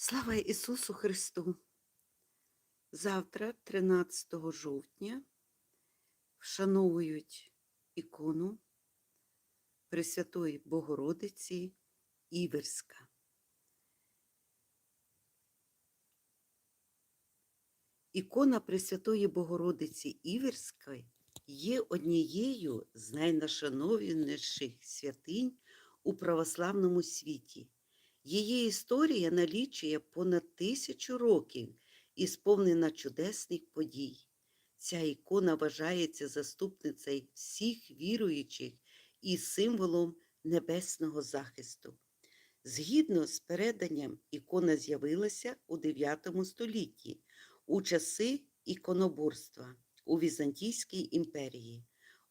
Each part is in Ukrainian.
Слава Ісусу Христу! Завтра, 13 жовтня, вшановують ікону Пресвятої Богородиці Іверська. Ікона Пресвятої Богородиці Іверської є однією з найнашановніших святинь у православному світі. Її історія налічує понад тисячу років і сповнена чудесних подій. Ця ікона вважається заступницею всіх віруючих і символом небесного захисту. Згідно з переданням, ікона з'явилася у 9 столітті у часи іконоборства у Візантійській імперії.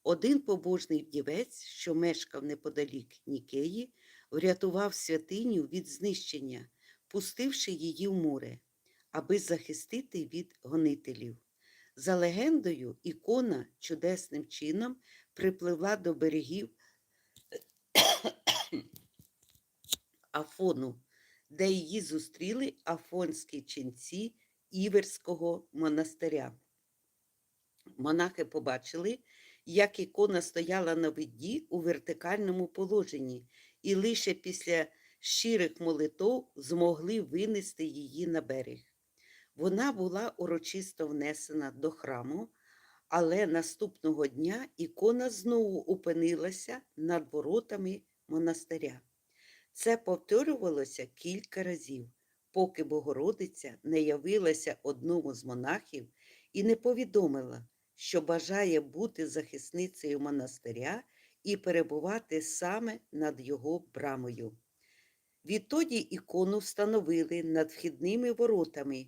Один побожний вдівець, що мешкав неподалік Нікеї, врятував святиню від знищення, пустивши її в море, аби захистити від гонителів. За легендою, ікона чудесним чином припливла до берегів Афону, де її зустріли афонські ченці Іверського монастиря. Монахи побачили, як ікона стояла на воді у вертикальному положенні, і лише після щирих молитов змогли винести її на берег. Вона була урочисто внесена до храму, але наступного дня ікона знову опинилася над воротами монастиря. Це повторювалося кілька разів, поки Богородиця не явилася одному з монахів і не повідомила, що бажає бути захисницею монастиря і перебувати саме над його брамою. Відтоді ікону встановили над вхідними воротами,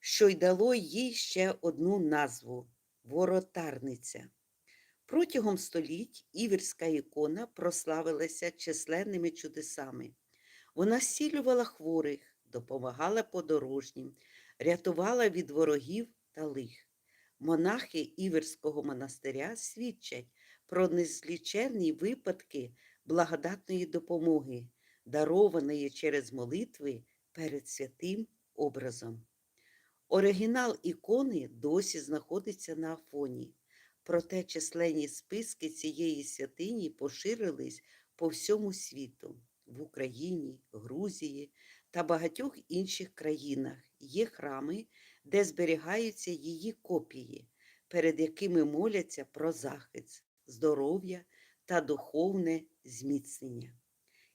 що й дало їй ще одну назву воротарниця. Протягом століть іверська ікона прославилася численними чудесами. Вона зцілювала хворих, допомагала подорожнім, рятувала від ворогів та лих. Монахи Іверського монастиря свідчать про незліченні випадки благодатної допомоги, дарованої через молитви перед святим образом. Оригінал ікони досі знаходиться на Афоні, проте численні списки цієї святині поширились по всьому світу. В Україні, Грузії та багатьох інших країнах є храми, де зберігаються її копії, перед якими моляться про захист, здоров'я та духовне зміцнення.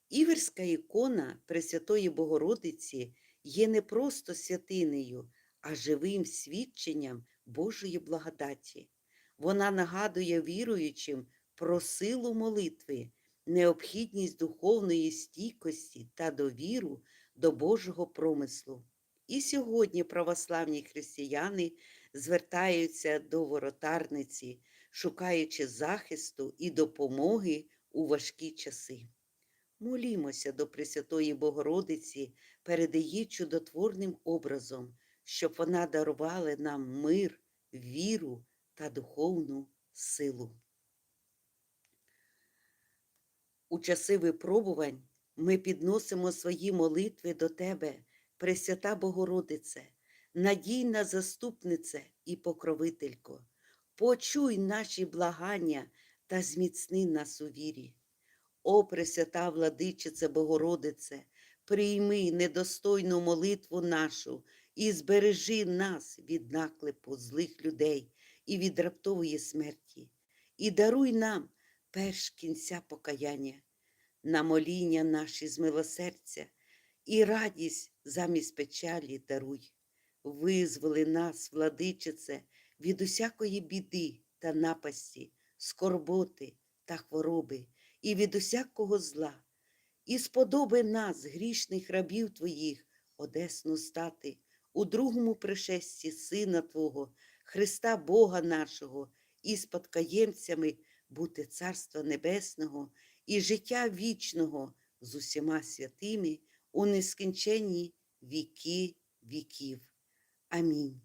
Іверська ікона Пресвятої Богородиці є не просто святинею, а живим свідченням Божої благодаті. Вона нагадує віруючим про силу молитви, необхідність духовної стійкості та довіру до Божого промислу. І сьогодні православні християни звертаються до воротарниці, шукаючи захисту і допомоги у важкі часи. Молімося до Пресвятої Богородиці перед її чудотворним образом, щоб вона дарувала нам мир, віру та духовну силу. У часи випробувань ми підносимо свої молитви до Тебе, Пресвята Богородице, надійна заступнице і покровителько. Почуй наші благання та зміцни нас у вірі. О, Пресвята владичице Богородице, прийми недостойну молитву нашу і збережи нас від наклепу злих людей і від раптової смерті, і даруй нам перш кінця покаяння, на моління наші з милосердя, і радість замість печалі даруй. Визволи нас, владичице, від усякої біди та напасті, скорботи та хвороби, і від усякого зла, і сподоби нас, грішних рабів Твоїх, одесно стати у другому пришесті Сина Твого, Христа Бога нашого, і спадкоємцями бути Царства Небесного і життя вічного з усіма святими у нескінченні віки віків. Амінь.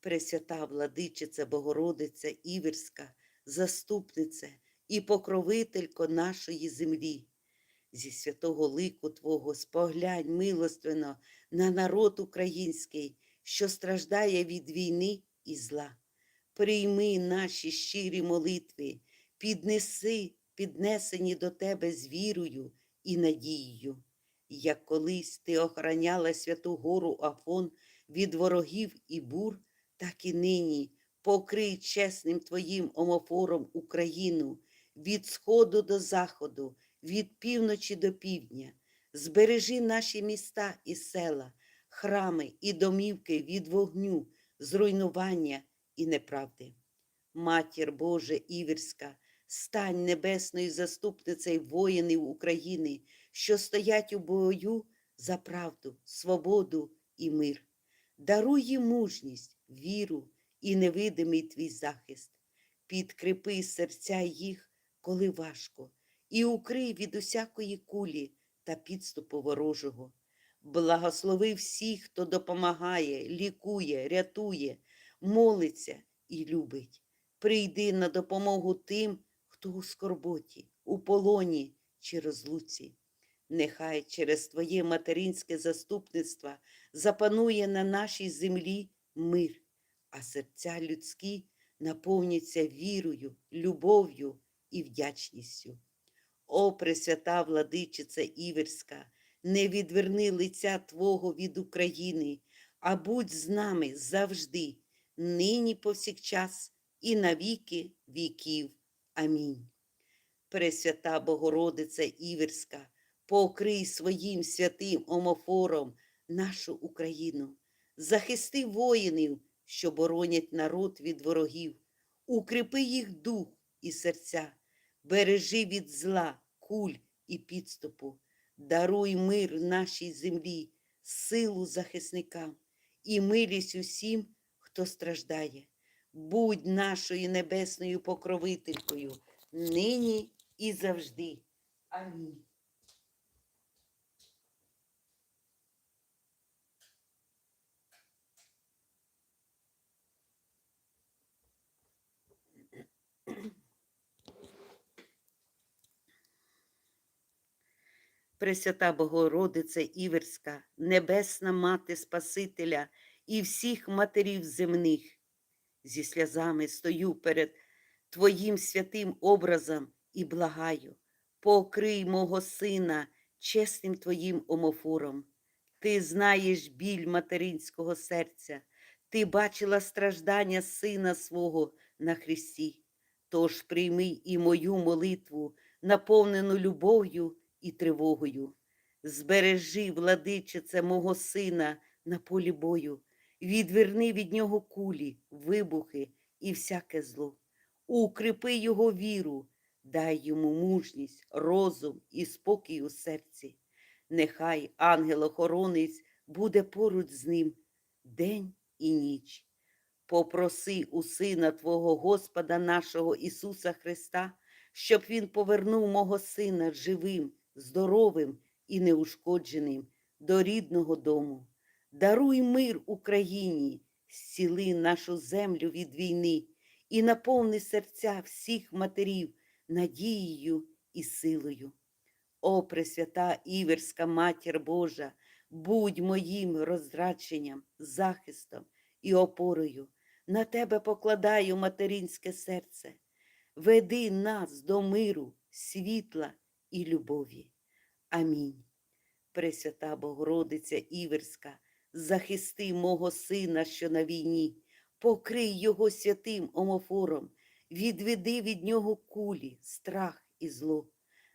Пресвята владичиця Богородиця Іверська, заступниця і покровителько нашої землі. Зі святого лику Твого споглянь милостивно на народ український, що страждає від війни і зла. Прийми наші щирі молитви, піднеси, піднесені до тебе з вірою і надією. Як колись ти охороняла святу гору Афон від ворогів і бур, так і нині покрий чесним твоїм омофором Україну від сходу до заходу, від півночі до півдня. Збережи наші міста і села, храми і домівки від вогню, зруйнування і неправди. Матір Божа Іверська, стань небесною заступницею воїнів України, що стоять у бою за правду, свободу і мир. Даруй їм мужність, віру і невидимий твій захист. Підкріпи серця їх, коли важко, і укрий від усякої кулі та підступу ворожого. Благослови всіх, хто допомагає, лікує, рятує, молиться і любить. Прийди на допомогу тим, хто у скорботі, у полоні чи розлуці. Нехай через Твоє материнське заступництво запанує на нашій землі мир, а серця людські наповняться вірою, любов'ю і вдячністю. О, Пресвята владичиця Іверська, не відверни лиця Твого від України, а будь з нами завжди, нині повсякчас і на віки віків. Амінь. Пресвята Богородиця Іверська, покрий своїм святим омофором нашу Україну, захисти воїнів, що боронять народ від ворогів, укріпи їх дух і серця, бережи від зла, куль і підступу, даруй мир нашій землі, силу захисникам і милість усім, хто страждає. Будь нашою небесною покровителькою нині і завжди. Амінь. Пресвята Богородиця Іверська, Небесна Мати Спасителя і всіх матерів земних, зі сльозами стою перед Твоїм святим образом і благаю, покрий мого сина чесним Твоїм омофором. Ти знаєш біль материнського серця, ти бачила страждання сина свого на хресті. Тож прийми і мою молитву, наповнену любов'ю і тривогою. Збережи, владичице, мого сина на полі бою, відверни від нього кулі, вибухи і всяке зло. Укріпи його віру, дай йому мужність, розум і спокій у серці. Нехай ангел-охоронець буде поруч з ним день і ніч. Попроси у Сина Твого Господа нашого Ісуса Христа, щоб Він повернув мого сина живим, здоровим і неушкодженим до рідного дому. Даруй мир Україні, зціли нашу землю від війни і наповни серця всіх матерів надією і силою. О, Пресвята Іверська Матір Божа, будь моїм розрадженням, захистом і опорою. На тебе покладаю материнське серце. Веди нас до миру, світла і любові. Амінь. Пресвята Богородиця Іверська, захисти мого сина, що на війні, покрий його святим омофором, відведи від нього кулі, страх і зло.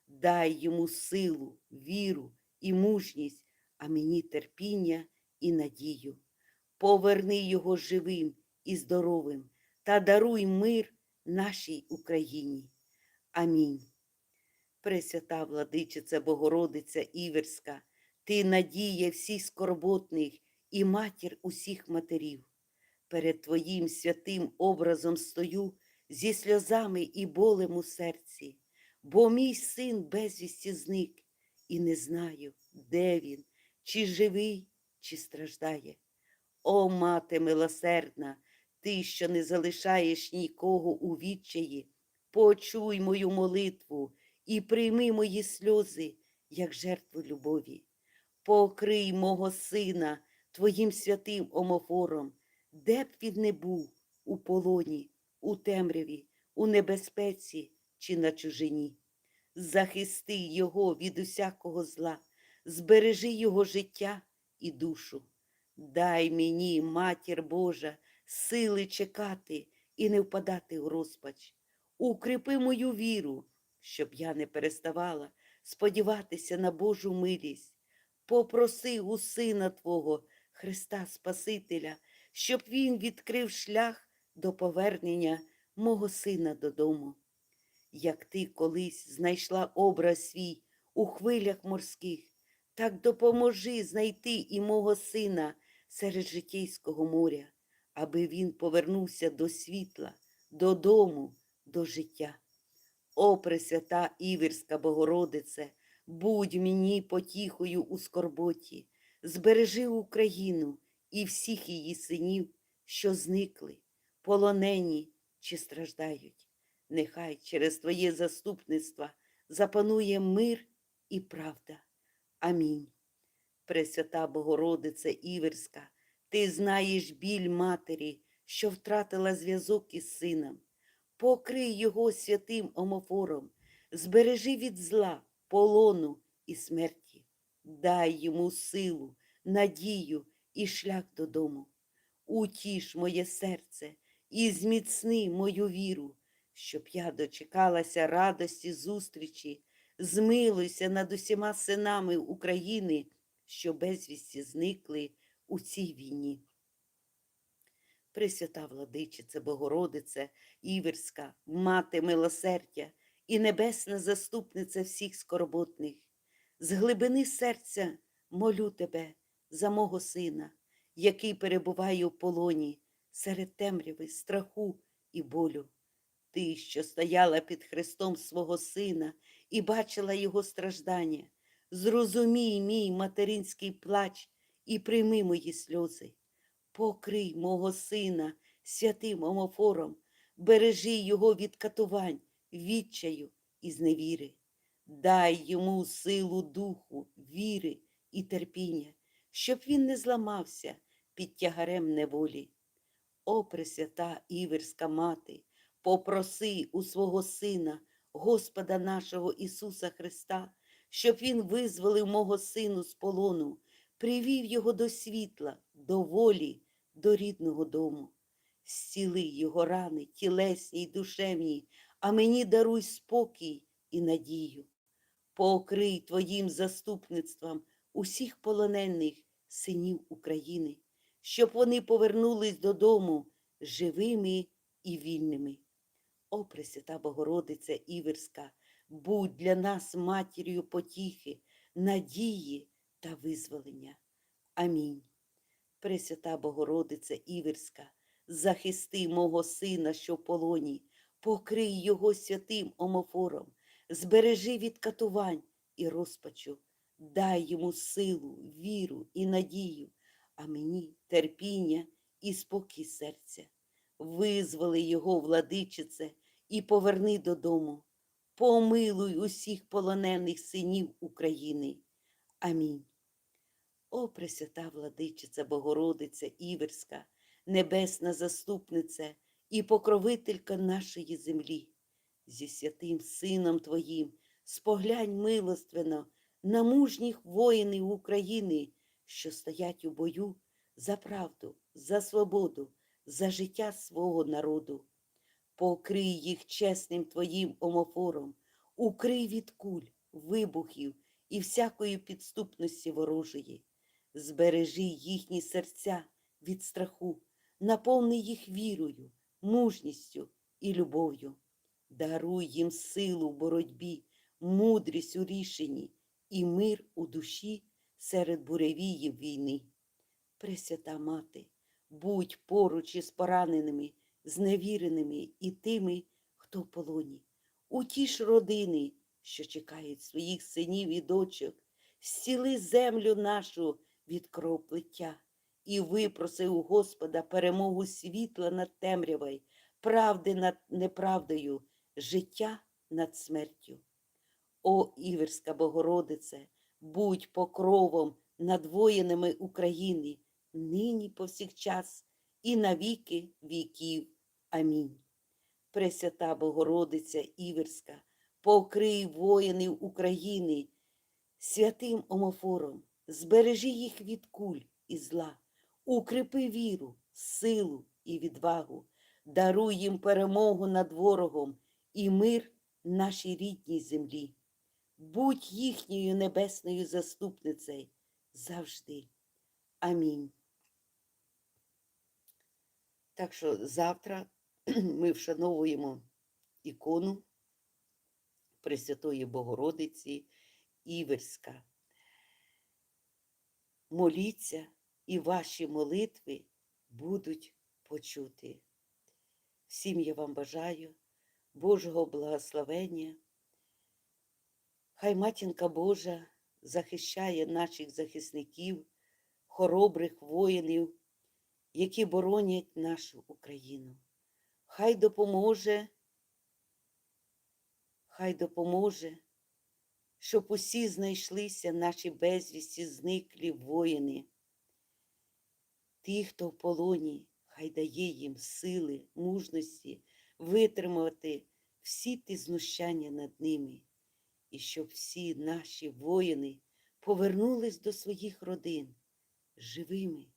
Дай йому силу, віру і мужність, а мені терпіння і надію. Поверни його живим і здоровим та даруй мир нашій Україні. Амінь. Пресвята владичиця Богородиця Іверська, ти надія всіх скорботних і матір усіх матерів. Перед Твоїм святим образом стою зі сльозами і болем у серці, бо мій син безвісті зник, і не знаю, де він, чи живий, чи страждає. О, мати милосердна, ти, що не залишаєш нікого у відчаї, почуй мою молитву і прийми мої сльози, як жертву любові. покрий мого сина твоїм святим омофором, де б він не був у полоні, у темряві, у небезпеці чи на чужині. Захисти його від усякого зла, збережи його життя і душу. Дай мені, матір Божа, сили чекати і не впадати у розпач. Укріпи мою віру, щоб я не переставала сподіватися на Божу милість. Попроси у Сина Твого, Христа Спасителя, щоб Він відкрив шлях до повернення мого сина додому. Як ти колись знайшла образ свій у хвилях морських, так допоможи знайти і мого сина серед житейського моря, аби він повернувся до світла, додому, до життя. О, Пресвята Іверська Богородице, будь мені потіхою у скорботі, збережи Україну і всіх її синів, що зникли, полонені чи страждають. Нехай через Твоє заступництво запанує мир і правда. Амінь. Пресвята Богородице Іверська, ти знаєш біль матері, що втратила зв'язок із сином. Покрий його святим омофором, збережи від зла, полону і смерті. Дай йому силу, надію і шлях додому. Утіш моє серце і зміцни мою віру, щоб я дочекалася радості зустрічі, змилуйся над усіма синами України, що безвісті зникли у цій війні. Пресвята владичице, Богородице, Іверська, мати милосердя і небесна заступниця всіх скорботних, з глибини серця молю тебе за мого сина, який перебуває у полоні серед темряви, страху і болю. Ти, що стояла під хрестом свого сина і бачила його страждання, зрозумій мій материнський плач і прийми мої сльози. Покрий мого сина святим омофором, бережи його від катувань, відчаю і зневіри. Дай йому силу духу, віри і терпіння, щоб він не зламався під тягарем неволі. О, Пресвята Іверська мати, попроси у свого Сина, Господа нашого Ісуса Христа, щоб Він визволив мого сину з полону, привів його до світла, до волі, до рідного дому. Зціли його рани, тілесні й душевні, а мені даруй спокій і надію. Покрий Твоїм заступництвом усіх полонених синів України, щоб вони повернулись додому живими і вільними. О, Пресвята Богородиця Іверська, будь для нас матір'ю потіхи, надії та визволення. Амінь. Пресвята Богородиця Іверська, захисти мого сина, що в полоні, покрий його святим омофором, збережи від катувань і розпачу, дай йому силу, віру і надію, а мені терпіння і спокій серця. Визволи його, владичице, і поверни додому. Помилуй усіх полонених синів України. Амінь. О, Пресвята владичиця Богородиця Іверська, небесна заступниця і покровителька нашої землі, зі святим Сином Твоїм, споглянь милоственно на мужніх воїнів України, що стоять у бою за правду, за свободу, за життя свого народу. Покрий їх чесним Твоїм омофором, укрий від куль, вибухів і всякої підступності ворожої. Збережи їхні серця від страху, наповни їх вірою, мужністю і любов'ю. Даруй їм силу в боротьбі, мудрість у рішенні і мир у душі серед буревіїв війни. Пресвята Мати, будь поруч із пораненими, зневіреними і тими, хто в полоні. Утіш родини, що чекають своїх синів і дочок, зціли землю нашу від кровоплиття і випроси у Господа перемогу світла над темрявою, правди над неправдою, життя над смертю. О, Іверська Богородице, будь покровом над воїнами України, нині повсякчас і на віки віків. Амінь. Пресвята Богородиця Іверська, покрий воїнів України святим омофором, збережи їх від куль і зла, укріпи віру, силу і відвагу, даруй їм перемогу над ворогом і мир нашій рідній землі. Будь їхньою небесною заступницею завжди. Амінь. Так що завтра ми вшановуємо ікону Пресвятої Богородиці Іверська. Моліться, і ваші молитви будуть почуті. Всім я вам бажаю Божого благословення. Хай Матінка Божа захищає наших захисників, хоробрих воїнів, які боронять нашу Україну. Хай допоможе, хай допоможе, щоб усі знайшлися наші безвісті зниклі воїни. Ті, хто в полоні, хай дає їм сили, мужності витримати всі ті знущання над ними, і щоб всі наші воїни повернулись до своїх родин живими,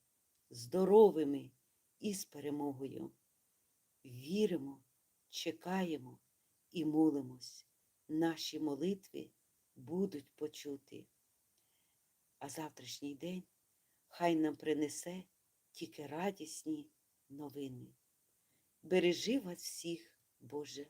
здоровими і з перемогою. Віримо, чекаємо і молимось. Наші молитви будуть почуті. А завтрашній день хай нам принесе тільки радісні новини. Бережи вас всіх, Боже